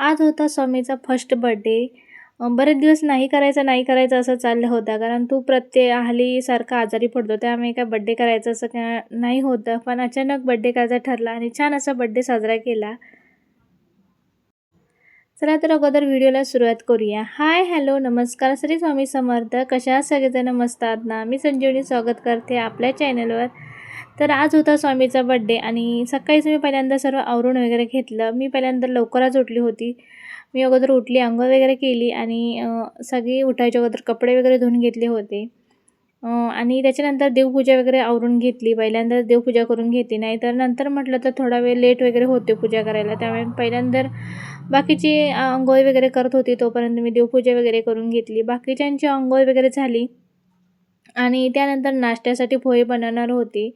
आज होता स्वामीचा first birthday बरेच दिवस नाही करायचा नाही करायचं असं चाललं होतं. कारण तू प्रत्येक हल्लीसारखा आजारी पडतो त्यामुळे काय बड्डे करायचं असं काय नाही होतं. पण अचानक बड्डे करायचा ठरला आणि छान असा बड्डे साजरा केला. चला तर अगोदर व्हिडिओला सुरुवात करूया. हाय हॅलो नमस्कार. श्री स्वामी समर्थ. कशा सगळेजण मस्त आहात ना? मी संजीवनी स्वागत करते आपल्या चॅनलवर तर आज होता स्वामीचा बड्डे आणि सकाळीच मी पहिल्यांदा सर्व आवरून वगैरे घेतलं. मी पहिल्यांदा लवकरच उठली होती. मी अगोदर उठली आंघोळ वगैरे केली आणि सगळी उठायच्या अगोदर कपडे वगैरे धुवून घेतले होते. आणि त्याच्यानंतर देवपूजा वगैरे आवरून घेतली. पहिल्यांदा देवपूजा करून घेतली. नाही तर नंतर म्हटलं तर थोडा वेळ लेट वगैरे होते पूजा करायला. त्यामुळे पहिल्यांदा बाकीची अ, आंघोळ वगैरे करत होती. तोपर्यंत मी देवपूजा वगैरे करून घेतली. बाकीच्यांची आंघोळ वगैरे झाली. आणि त्यानंतर नाश्त्यासाठी पोहे बनवणार होती.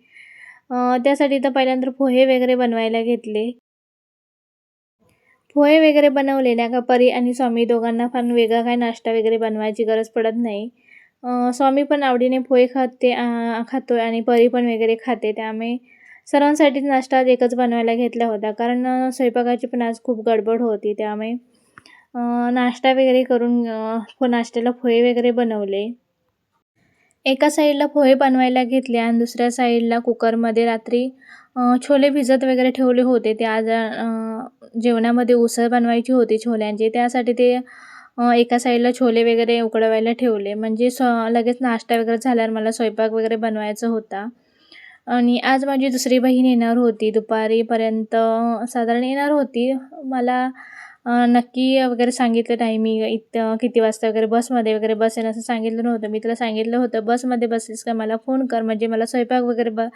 त्यासाठी तर पहिल्यांदा पोहे वगैरे बनवायला घेतले. पोहे वगैरे बनवले ना का परी आणि स्वामी दोघांना पण वेगळा काय नाश्ता वगैरे बनवायची गरज पडत नाही. स्वामी पण आवडीने पोहे खाते खातोय आणि परी पण वगैरे खाते. त्यामुळे सर्वांसाठीच नाश्ता एकच बनवायला घेतला होता. कारण स्वयंपाकाची पण आज खूप गडबड होती. त्यामुळे नाश्ता वगैरे करून नाश्त्याला पोहे वगैरे बनवले. एका साईडला पोहे बनवायला घेतले आणि दुसऱ्या साईडला कुकरमध्ये रात्री छोले भिजत वगैरे ठेवले होते. ते आज जेवणामध्ये उसळ बनवायची होती छोल्यांची. त्यासाठी ते एका साईडला छोले वगैरे उकडवायला ठेवले. म्हणजे स्व लगेच नाश्ता वगैरे झाल्यावर मला स्वयंपाक वगैरे बनवायचा होता. आणि आज माझी दुसरी बहीण येणार होती. दुपारीपर्यंत साधारण येणार होती. मला नक्की वगैरे सांगितलं नाही. मी इथं किती वाजता वगैरे बसमध्ये वगैरे बसेन असं सांगितलं नव्हतं. मी तिला सांगितलं होतं बसमध्ये बसलीस का? मला फोन कर. म्हणजे मला स्वयंपाक वगैरे ब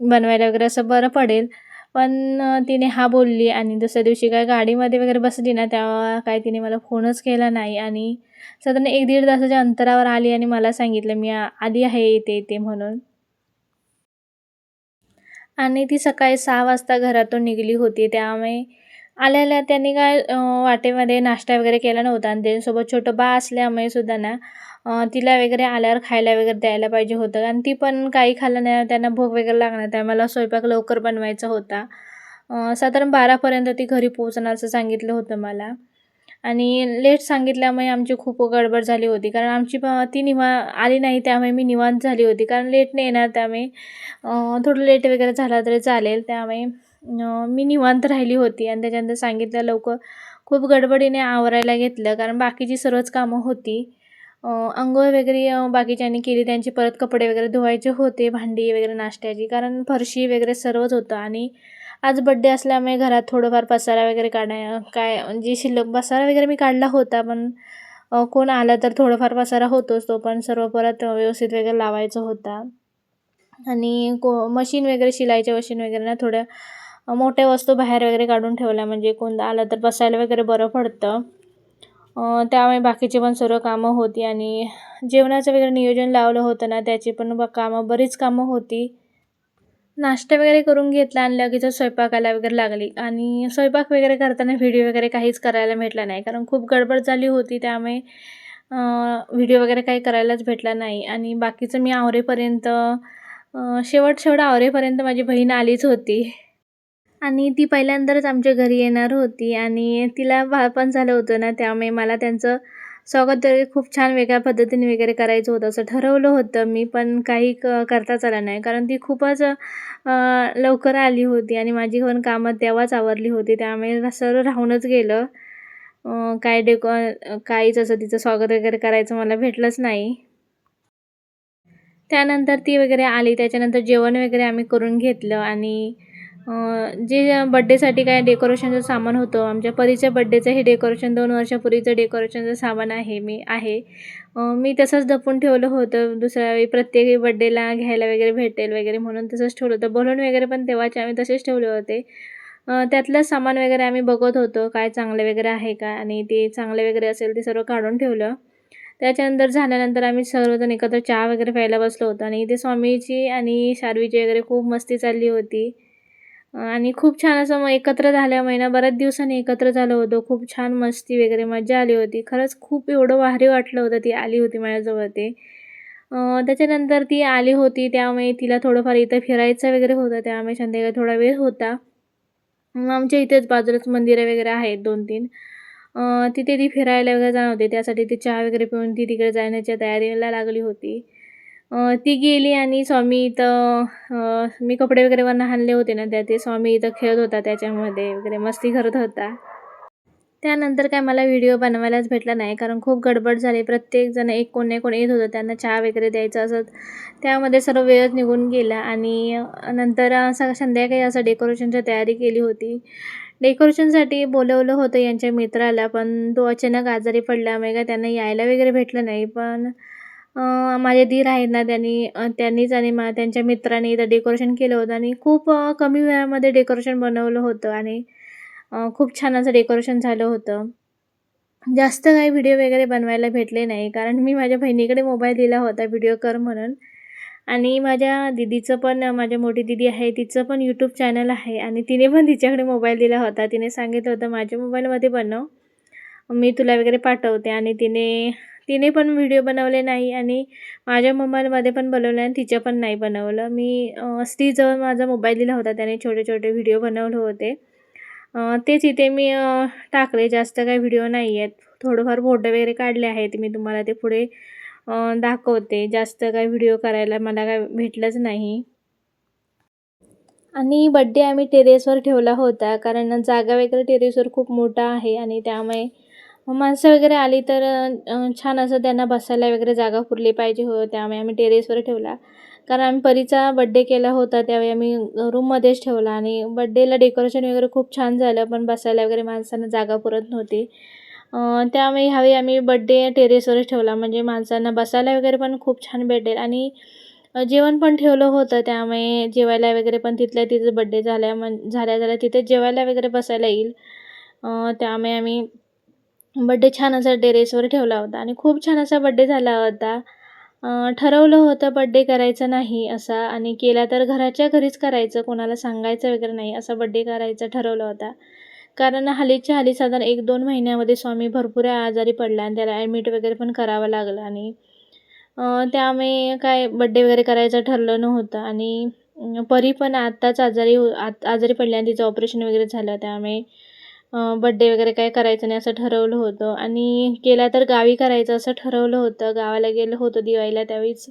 बनवायला वगैरे असं बरं पडेल. पण तिने हा बोलली आणि दुसऱ्या दिवशी काय गाडीमध्ये वगैरे बसली ना तेव्हा काय तिने मला फोनच केला नाही. आणि साधारण एक दीड तासाच्या अंतरावर आली आणि मला सांगितलं मी आधी आली आहे इथे येते म्हणून. आणि ती सकाळी सहा वाजता घरातून निघाली होती. त्यामुळे आल्याला त्यांनी काय वाटेमध्ये नाश्ता वगैरे केला नव्हता आणि त्यांच्यासोबत छोटं बा असल्यामुळे सुद्धा ना तिला वगैरे आल्यावर खायला वगैरे द्यायला पाहिजे होतं. आणि ती पण काही खाल्लं नाही त्यांना भूक वगैरे लागणार त्यामुळे स्वयंपाक लवकर बनवायचा होता. साधारण बारापर्यंत ती घरी पोहोचणार असं सांगितलं होतं मला. आणि लेट सांगितल्यामुळे आमची खूप गडबड झाली होती. कारण आमची प ती निवा आली नाही त्यामुळे मी निवांत झाली होती. कारण लेटने येणार त्यामुळे थोडं लेट वगैरे झाला तरी चालेल. त्यामुळे मी निवांत राहिली होती. आणि त्याच्यानंतर सांगितलं लवकर खूप गडबडीने आवरायला घेतलं कारण बाकीची सर्वच कामं होती. अंघोळ वगैरे बाकीच्यांनी केली. त्यांचे परत कपडे वगैरे धुवायचे होते भांडी वगैरे नाश्त्याची. कारण फरशी वगैरे सर्वच होतं. आणि आज बड्डे असल्यामुळे घरात थोडंफार पसारा वगैरे काढाय काय म्हणजे शिल्लक पसारा वगैरे मी काढला होता. पण कोण आलं तर थोडंफार पसारा होतोच तो. पण सर्व परत व्यवस्थित वगैरे लावायचा होता. आणि को मशीन वगैरे शिलाईच्या मशीन वगैरे ना थोड्या मोठ्या वस्तू बाहेर वगैरे काढून ठेवल्या म्हणजे कोण आलं तर बसायला वगैरे बरं पडतं. त्यामुळे बाकीची पण सर्व कामं होती आणि जेवणाचं वगैरे नियोजन लावलं होतं ना त्याची पण ब कामं बरीच कामं होती. नाश्ता वगैरे करून घेतला आणि लगेच स्वयंपाकाला वगैरे लागली. आणि स्वयंपाक वगैरे करताना व्हिडिओ वगैरे काहीच करायला भेटला नाही कारण खूप गडबड झाली होती त्यामुळे व्हिडिओ वगैरे काही करायलाच भेटला नाही. आणि बाकीचं मी आवरेपर्यंत शेवट शेवट आवरेपर्यंत माझी बहीण आलीच होती. आणि ती पहिल्यांदाच आमच्या घरी येणार होती आणि तिला बाळपण झालं होतं ना त्यामुळे मला त्यांचं स्वागत वगैरे खूप छान वेगळ्या पद्धतीने वगैरे करायचं होतं असं ठरवलं होतं. मी पण काही क करताच आलं नाही कारण ती खूपच लवकर आली होती आणि माझी पण कामं तेव्हाच आवरली होती त्यामुळे सर्व राहूनच गेलं. काय डेको काहीच असं तिचं स्वागत वगैरे करायचं मला भेटलंच नाही. त्यानंतर ती वगैरे आली त्याच्यानंतर जेवण वगैरे आम्ही करून घेतलं आणि जे बड्डेसाठी काय डेकोरेशनचं सामान होतं आमच्या परीच्या बड्डेचं हे डेकोरेशन दोन वर्षापूर्वीचं डेकोरेशनचं सामान आहे मी आहे. मी तसंच जपून ठेवलं होतं दुसऱ्या वेळी प्रत्येक बड्डेला घ्यायला वगैरे भेटेल वगैरे म्हणून तसंच ठेवलं होतं. बलून वगैरे पण तेव्हाचे आम्ही तसेच ठेवले होते. त्यातलं सामान वगैरे आम्ही बघत होतो काय चांगलं वगैरे आहे का आणि ते चांगले वगैरे असेल ते सर्व काढून ठेवलं. त्याच्यानंतर झाल्यानंतर आम्ही सर्वजण एकत्र चहा वगैरे प्यायला बसलो होतो आणि इथे स्वामीची आणि शार्वीची वगैरे खूप मस्ती चालली होती. आणि खूप छान असं मग एकत्र झाल्या महिना बऱ्याच दिवसांनी एकत्र झालं होतं. खूप छान मस्ती वगैरे मजा आली होती. खरंच खूप एवढं भारी वाटलं होतं ती आली होती माझ्याजवळ ते. त्याच्यानंतर ती आली होती त्यामुळे तिला थोडंफार इथं फिरायचं वगैरे होतं. त्यामुळे संध्याकाळी थोडा वेळ होता. मग आमच्या इथेच बाजूलाच मंदिरं वगैरे आहेत दोन तीन तिथे ती फिरायला वगैरे जाणार होती. त्यासाठी ती चहा वगैरे पिऊन ती तिकडे जाण्याच्या तयारीला लागली होती. ती गेली आणि स्वामी इथं मी कपडे वगैरे वरनं आणले होते ना त्या ते स्वामी इथं खेळत होता त्याच्यामध्ये वगैरे मस्ती करत होता. त्यानंतर काय मला व्हिडिओ बनवायलाच भेटला नाही कारण खूप गडबड झाली. प्रत्येकजण एक कोण एक कोण येत होतं त्यांना चहा वगैरे द्यायचं असं त्यामध्ये सर्व वेळच निघून गेला आणि नंतर असं संध्याकाळी असं डेकोरेशनची तयारी केली होती. डेकोरेशनसाठी बोलवलं होतं यांच्या मित्राला पण तो अचानक आजारी पडल्यामुळे काय त्यांना यायला वगैरे भेटलं नाही पण माझे दीर आहेत ना त्यांनी त्यांनीच आणि मा त्यांच्या मित्राने इथं डेकोरेशन केलं होतं आणि खूप कमी वेळामध्ये डेकोरेशन बनवलं होतं आणि खूप छान असं डेकोरेशन झालं होतं. जास्त काही व्हिडिओ वगैरे बनवायला भेटले नाही कारण मी माझ्या बहिणीकडे मोबाईल दिला होता व्हिडिओ कर म्हणून. आणि माझ्या दीदीचं पण माझ्या मोठी दीदी आहे तिचं पण यूट्यूब चॅनल आहे आणि तिने पण तिच्याकडे मोबाईल दिला होता. तिने सांगितलं होतं माझ्या मोबाईलमध्ये बनव. मी तुला वगैरे पाठवते. आणि तिने तिने पण व्हिडिओ बनवले नाही आणि माझ्या मोबाईलमध्ये पण बनवलं आणि तिच्या पण नाही बनवलं. मी स्त्रीजवळ माझा मोबाईल दिला होता. त्याने छोटे छोटे व्हिडिओ बनवले होते. तेच इथे मी टाकले. जास्त काही व्हिडिओ नाही आहेत. थोडंफार फोटो वगैरे काढले आहेत. मी तुम्हाला ते पुढे दाखवते. जास्त काही व्हिडिओ करायला मला काय भेटलंच नाही. आणि बड्डे आम्ही टेरेसवर ठेवला होता. कारण जागा वगैरे टेरेसवर खूप मोठा आहे. आणि त्यामुळे माणसं वगैरे आली तर छान असं त्यांना बसायला वगैरे जागा पुरली पाहिजे हो त्यामुळे आम्ही टेरेसवर ठेवला. कारण आम्ही परीचा बड्डे केला होता त्यावेळी आम्ही रूममध्येच ठेवला आणि बड्डेला डेकोरेशन वगैरे खूप छान झालं पण बसायला वगैरे माणसांना जागा पुरत नव्हती. त्यामुळे ह्यावेळी आम्ही बड्डे टेरेसवरच ठेवला म्हणजे माणसांना बसायला वगैरे पण खूप छान भेटेल. आणि जेवण पण ठेवलं होतं त्यामुळे जेवायला वगैरे पण तिथल्या तिथं बड्डे झाल्या म्हण झाल्या झाल्या तिथे जेवायला वगैरे बसायला येईल. त्यामुळे आम्ही बड्डे छान असा टेरेसवर ठेवला होता आणि खूप छान असा बड्डे झाला होता. ठरवलं होतं बड्डे करायचा नाही असा आणि केला तर घराच्या घरीच करायचं कोणाला सांगायचं वगैरे नाही असा बड्डे करायचा ठरवला होता. कारण हालीच्या हाली साधारण एक दोन महिन्यामध्ये स्वामी भरपूर आजारी पडला आणि त्याला ॲडमिट वगैरे पण करावं लागलं आणि त्यामुळे काय बड्डे वगैरे करायचं ठरलं नव्हतं आणि परी पण आत्ताच आजारी हो आत आजारी पडली आणि तिचं ऑपरेशन वगैरे झालं त्यामुळे बड्डे वगैरे काय करायचं नाही असं ठरवलं होतं. आणि केला तर गावी करायचं असं ठरवलं होतं. गावाला गेलं होतं दिवाळीला त्यावेळीच.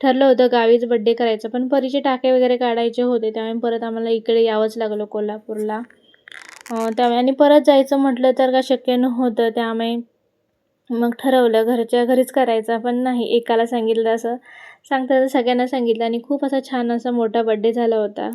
ठरलं होतं गावीच बड्डे करायचं. पण परीचे टाके वगैरे काढायचे होते. त्यामुळे परत आम्हाला इकडे यावंच लागलं कोल्हापूरला. त्यामुळे आणि परत जायचं म्हटलं तर काय शक्य नव्हतं. त्यामुळे मग ठरवलं. घरच्या घरीच करायचं. पण नाही एकाला सांगितलं असं. सांगता सगळ्यांना सांगितलं. आणि खूप असा छान असा मोठा बड्डे झाला होता.